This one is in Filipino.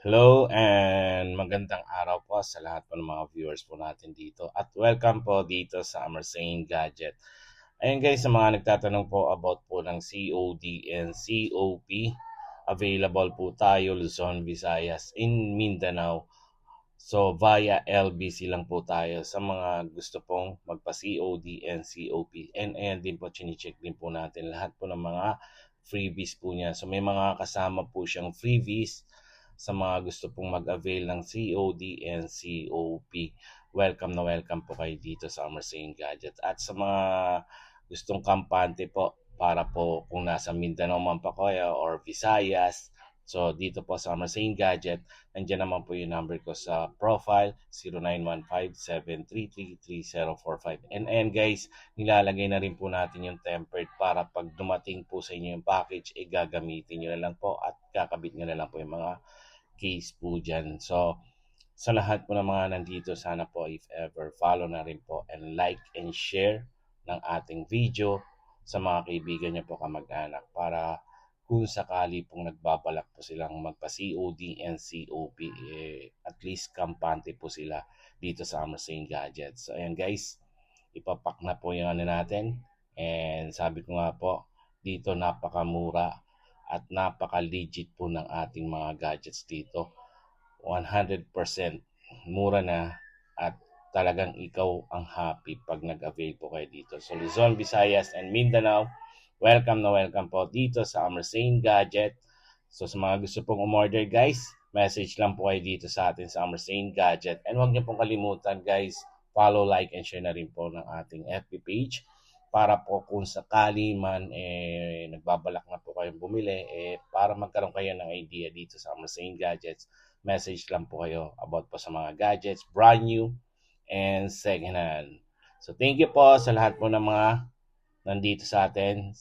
Hello and magandang araw po sa lahat po ng mga viewers po natin dito. At welcome po dito sa Amersane Gadget. Ayun guys, sa mga nagtatanong po about po ng COD and COP, available po tayo Luzon, Visayas, in Mindanao. So via LBC lang po tayo sa mga gusto pong magpa-COD and COP. And ayan din po, chinecheck din po natin lahat po ng mga freebies po niya. So may mga kasama po siyang freebies sa mga gusto pong mag-avail ng COD and COP. Welcome na welcome po kayo dito sa Amersane Gadget. At sa mga gustong kampante po para po kung nasa Mindanao man pa kayo or Visayas, So, dito po sa Amersane Gadget, nandiyan naman po yung number ko sa profile, 0915-733-3045. And guys, nilalagay na rin po natin yung tempered para pag dumating po sa inyo yung package, eh gagamitin nyo na lang po at kakabit nyo na lang po yung mga case po dyan. So, sa lahat po ng mga nandito, sana po if ever, follow na rin po and like and share ng ating video sa mga kaibigan nyo po kamag-anak para kung sakali pong nagbabalak po silang magpa-COD and COP, eh, at least kampante po sila dito sa Amersane Gadgets. So, ayan guys, ipapak na po yung ano natin. And sabi ko nga po, dito napakamura at napaka-legit po ng ating mga gadgets dito. 100% mura na at talagang ikaw ang happy pag nag-avail po kayo dito. So Luzon, Visayas, and Mindanao, welcome na welcome po dito sa Amersane Gadget. So sa mga gusto pong umorder guys, message lang po kayo dito sa atin sa Amersane Gadget. And huwag niyo pong kalimutan guys, follow, like, and share na rin po ng ating FB page para po kung sakali man eh, nagbabalak na kayong bumili, eh, para magkaroon kayo ng idea dito sa Amersane Gadgets, message lang po kayo about po sa mga gadgets, brand new and second hand. So thank you po sa lahat po ng mga nandito sa atin